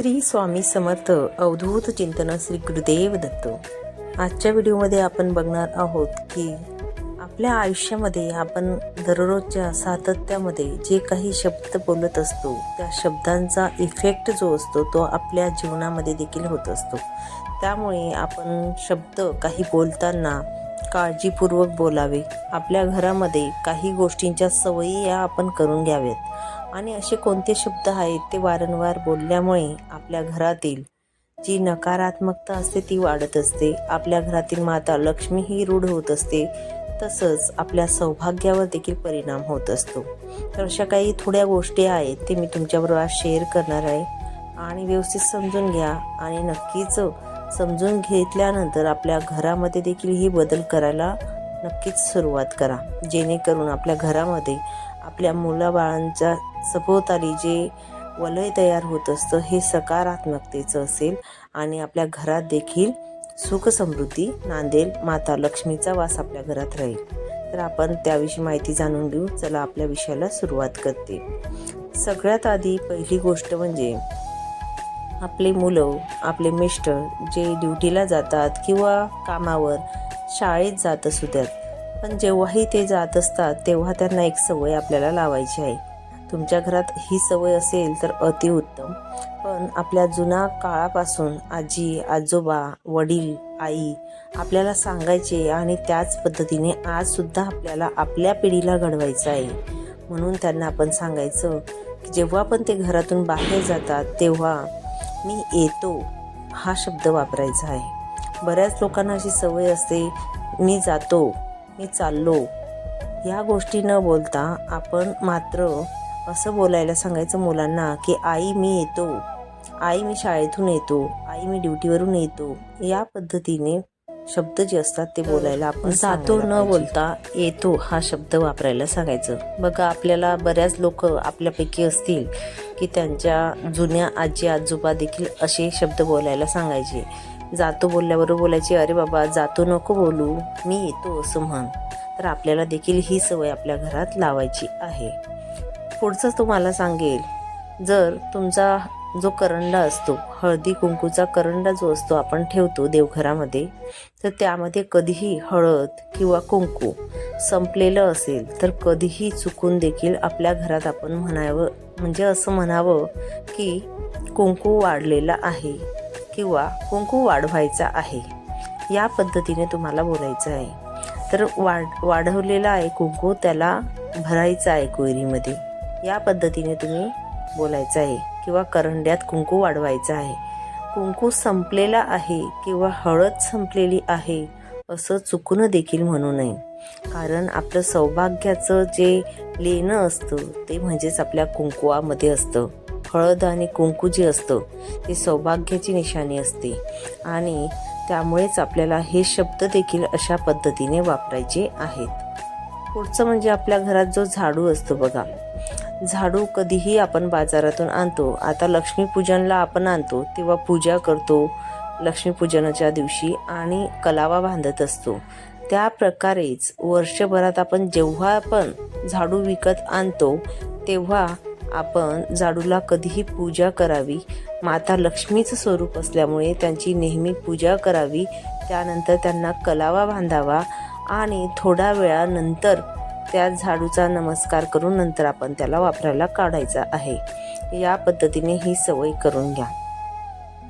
श्री स्वामी समर्थ अवधूत चिंतन श्री गुरुदेव दत्त. आजच्या व्हिडिओमध्ये आपण बघणार आहोत की आपल्या आयुष्यामध्ये आपण दररोजच्या सातत्यामध्ये जे काही शब्द बोलत असतो त्या शब्दांचा इफेक्ट जो असतो तो आपल्या जीवनामध्ये देखील होत असतो. त्यामुळे आपण शब्द काही बोलताना काळजीपूर्वक बोलावे. आपल्या घरामध्ये काही गोष्टींच्या सवयी या आपण करून घ्याव्यात. आणि असे कोणते शब्द आहेत ते वारंवार बोलल्यामुळे आपल्या घरातील जी नकारात्मकता असते ती वाढत असते. आपल्या घरातील माता लक्ष्मी ही रूढ होत असते. तसंच आपल्या सौभाग्यावर देखील परिणाम होत असतो. तर अशा काही थोड्या गोष्टी आहेत ते मी तुमच्याबरोबर आज शेअर करणार आहे. आणि व्यवस्थित समजून घ्या आणि नक्कीच समजून घेतल्यानंतर आपल्या घरामध्ये देखील ही बदल करायला नक्कीच सुरुवात करा. जेणेकरून आपल्या घरामध्ये आपल्या मुलाबाळांच्या सभोवताली जे वलय तयार होत असतं हे सकारात्मकतेचं असेल आणि आपल्या घरात देखील सुख समृद्धी नांदेल माता लक्ष्मीचा वास आपल्या घरात राहील. तर आपण त्याविषयी माहिती जाणून घेऊ. चला आपल्या विषयाला सुरुवात करते. सगळ्यात आधी पहिली गोष्ट म्हणजे आपले मुलं आपले मिस्टर जे ड्युटीला जातात किंवा कामावर शाळेत जात असू द्यात पण जेव्हाही ते जात असतात तेव्हा त्यांना एक सवय आपल्याला लावायची आहे. तुमच्या घरात ही सवय असेल तर अतिउत्तम पण आपल्या जुना काळापासून आजी आजोबा वडील आई आपल्याला सांगायचे आणि त्याच पद्धतीने आजसुद्धा आपल्याला आपल्या पिढीला घडवायचं आहे. म्हणून त्यांना आपण सांगायचं की जेव्हा पण ते घरातून बाहेर जातात तेव्हा मी येतो हा शब्द वापरायचा आहे. बऱ्याच लोकांना अशी सवय असते मी जातो. मी चाललो. या गोष्टी न बोलता आपण मात्र असं बोलायला सांगायचं मुलांना की आई मी येतो. आई मी शाळेतून येतो. आई मी ड्युटीवरून येतो. या पद्धतीने शब्द जे असतात ते बोलायला आपण जातो न बोलता येतो हा शब्द वापरायला सांगायचं. बघा आपल्याला बऱ्याच लोक आपल्यापैकी असतील की त्यांच्या जुन्या आजी आजोबा देखील असे शब्द बोलायला सांगायचे. जातो बोलल्याबरोबर बोलायची अरे बाबा जातो नको बोलू. मी येतो असं म्हण. तर आपल्याला देखील ही सवय आपल्या घरात लावायची आहे. पुढचं तुम्हाला सांगेल. जर तुमचा जो करंडा असतो हळदी कुंकूचा करंडा जो असतो आपण ठेवतो देवघरामध्ये तर त्यामध्ये कधीही हळद किंवा कुंकू संपलेलं असेल तर कधीही चुकून देखील आपल्या घरात आपण म्हणावं म्हणजे असं म्हणावं की कुंकू वाढलेला आहे. किंवा कुंकू वाढवायचा आहे. या पद्धतीने तुम्हाला बोलायचं आहे. तर वाढ वाढवलेला आहे कुंकू त्याला भरायचा आहे कोयरीमध्ये. या पद्धतीने तुम्ही बोलायचं आहे किंवा करंड्यात कुंकू वाढवायचं आहे. कुंकू संपलेला आहे किंवा हळद संपलेली आहे असं चुकून देखील म्हणू नये. कारण आपलं सौभाग्याचं जे लेणं असतं ते म्हणजेच आपल्या कुंकुवामध्ये असतं. हळद आणि कुंकू जे असतं ते सौभाग्याची निशाणी असते. आणि त्यामुळेच आपल्याला हे शब्द देखील अशा पद्धतीने वापरायचे आहेत. पुढचं म्हणजे आपल्या घरात जो झाडू असतो बघा. झाडू कधीही आपण बाजारातून आणतो. आता लक्ष्मीपूजनला आपण आणतो तेव्हा पूजा करतो लक्ष्मीपूजनाच्या दिवशी आणि कलावा बांधत असतो. त्या प्रकारेच वर्षभरात आपण जेव्हा पण झाडू विकत आणतो तेव्हा आपण झाडूला कधीही पूजा करावी. माता लक्ष्मीचं स्वरूप असल्यामुळे त्यांची नेहमी पूजा करावी. त्यानंतर त्यांना कलावा बांधावा आणि थोड्या वेळानंतर त्या झाडूचा नमस्कार करून नंतर आपण त्याला वापरायला काढायचा आहे. या पद्धतीने ही सवय करून घ्या.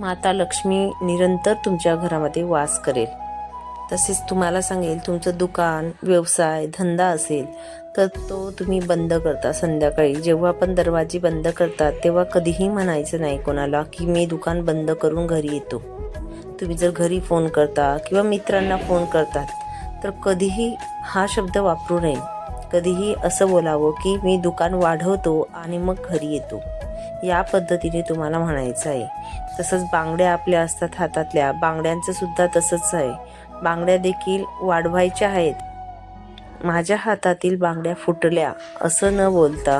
माता लक्ष्मी निरंतर तुमच्या घरामध्ये वास करेल. तसेच तुम्हाला सांगेल तुमचं दुकान व्यवसाय धंदा असेल तर तो तुम्ही बंद करता संध्याकाळी. जेव्हा आपण दरवाजे बंद करतात तेव्हा कधीही म्हणायचं नाही कोणाला की मी दुकान बंद करून घरी येतो. तुम्ही जर घरी फोन करता किंवा मित्रांना फोन करतात तर कधीही हा शब्द वापरू नये. कधीही असं बोलावं की मी दुकान वाढवतो आणि मग घरी येतो. या पद्धतीने तुम्हाला म्हणायचं आहे. तसंच बांगड्या आपल्या असतात हातातल्या बांगड्यांचं सुद्धा तसंच आहे. बांगड्या देखील वाढवायच्या आहेत. माझ्या हातातील बांगड्या फुटल्या असं न बोलता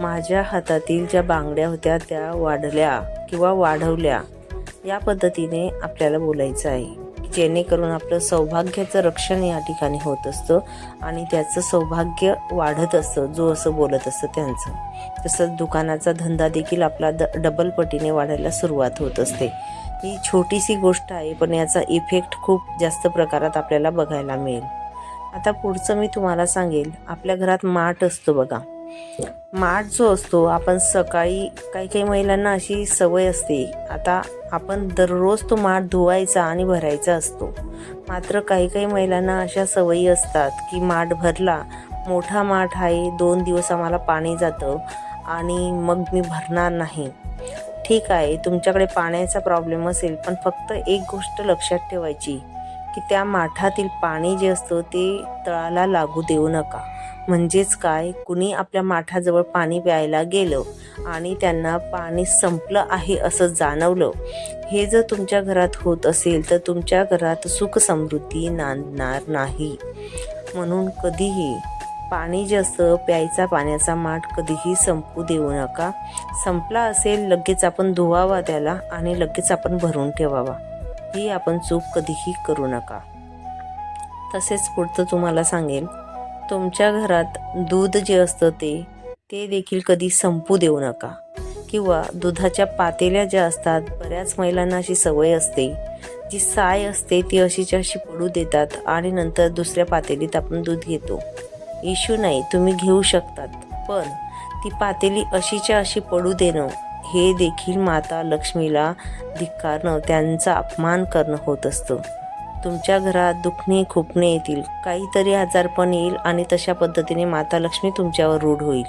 माझ्या हातातील ज्या बांगड्या होत्या त्या वाढल्या किंवा वाढवल्या या पद्धतीने आपल्याला बोलायचं आहे जेणेकरून आपलं सौभाग्याचं रक्षण या ठिकाणी होत असतं आणि त्याचं सौभाग्य वाढत असतं जो असं बोलत असतं त्यांचं. तसंच दुकानाचा धंदा देखील आपला द डबल पटीने वाढायला सुरुवात होत असते. ही छोटीशी गोष्ट आहे पण याचा इफेक्ट खूप जास्त प्रकारात आपल्याला बघायला मिळेल. आता पुढचं मी तुम्हाला सांगेल. आपल्या घरात माठ असतो बघा. माठ जो असतो आपण सकाळी काही काही महिलांना अशी सवय असते. आता आपण दररोज तो माठ धुवायचा आणि भरायचा असतो. मात्र काही काही महिलांना अशा सवयी असतात की माठ भरला मोठा माठ आहे दोन दिवस आम्हाला पाणी जातं आणि मग मी भरणार नाही. ठीक आहे तुमच्याकडे पाण्याचा प्रॉब्लेम असेल पण फक्त एक गोष्ट लक्षात ठेवायची की त्या माठातील पाणी जे असतं ते तळाला लागू देऊ नका. म्हणजेच काय कुणी आपल्या माठाजवळ पाणी प्यायला गेलं आणि त्यांना पाणी संपलं आहे असं जाणवलं हे जर तुमच्या घरात होत असेल तर तुमच्या घरात सुख समृद्धी नांदणार नाही. म्हणून कधीही पाणी जे असतं प्यायचा पाण्याचा माठ कधीही संपू देऊ नका. संपला असेल लगेच आपण धुवावा त्याला आणि लगेच आपण भरून ठेवावा. ही आपण चूक कधीही करू नका. तसेच पुढचं तुम्हाला सांगेल तुमच्या घरात दूध जे असतं ते ते देखील कधी संपू देऊ नका. किंवा दुधाच्या पातेल्या ज्या असतात बऱ्याच महिलांना अशी सवय असते. जी साय असते ती अशीच्या अशी पडू देतात आणि नंतर दुसऱ्या पातेलीत आपण दूध घेतो. इश्यू नाही तुम्ही घेऊ शकतात. पण ती पातेली अशीच्या अशी पडू देणं हे देखील माता लक्ष्मीला धिक्कारणं त्यांचा अपमान करणं होत असतं. तुमच्या घरात दुखणे खुपणे येतील. काहीतरी आजारपण येईल आणि तशा पद्धतीने माता लक्ष्मी तुमच्यावर रूढ होईल.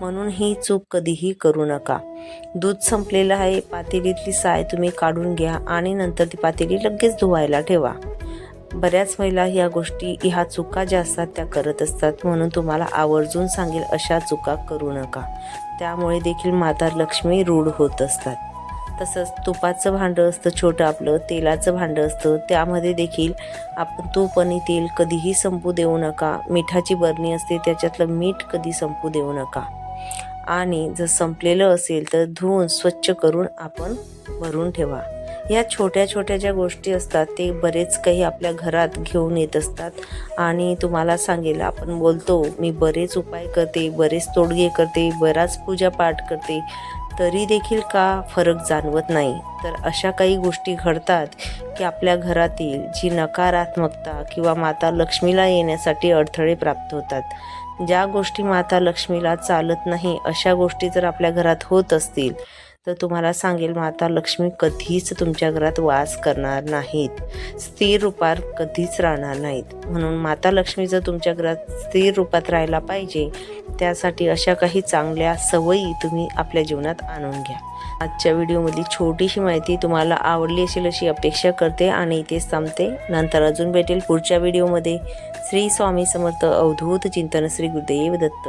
म्हणून ही चूक कधीही करू नका. दूध संपलेलं आहे पातेलीतली साय तुम्ही काढून घ्या आणि नंतर ती पातेली लगेच धुवायला ठेवा. बऱ्याच महिला ह्या गोष्टी ह्या चुका ज्या असतात त्या करत असतात. म्हणून तुम्हाला आवर्जून सांगेल अशा चुका करू नका. त्यामुळे देखील माता लक्ष्मी रूढ होत असतात. तसंच तुपाचं भांडं असतं छोटं आपलं तेलाचं भांडं असतं. त्यामध्ये देखील आपण तूप आणि तेल कधीही संपू देऊ नका. मिठाची बरणी असते त्याच्यातलं मीठ कधी संपू देऊ नका. आणि जर संपलेलं असेल तर धुवून स्वच्छ करून आपण भरून ठेवा. या छोट्या छोट्या ज्या गोष्टी असतात ते बरेच काही आपल्या घरात घेऊन येत असतात. आणि तुम्हाला सांगेल आपण बोलतो मी बरेच उपाय करते बरेच तोडगे करते बराच पूजापाठ करते. तरी देखील का फरक जाणवत नाही? तर अशा काही गोष्टी घडतात की आपल्या घरातील जी नकारात्मकता किंवा माता लक्ष्मीला येण्यासाठी अडथळे प्राप्त होतात. ज्या गोष्टी माता लक्ष्मीला चालत नाही अशा गोष्टी जर आपल्या घरात होत असतील तर तुम्हाला सांगेल माता लक्ष्मी कधीच तुमच्या घरात वास करणार नाहीत. स्थिर रूपात कधीच राहणार नाहीत. म्हणून माता लक्ष्मी जर तुमच्या घरात स्थिर रूपात राहायला पाहिजे त्यासाठी अशा काही चांगल्या सवयी तुम्ही आपल्या जीवनात आणून घ्या. आजच्या व्हिडिओमधली छोटीशी माहिती तुम्हाला आवडली असेल अशी अपेक्षा करते आणि इथेच थांबते नंतर अजून भेटेल पुढच्या व्हिडिओमध्ये. श्री स्वामी समर्थ अवधूत चिंतन श्री गुरुदेव दत्त.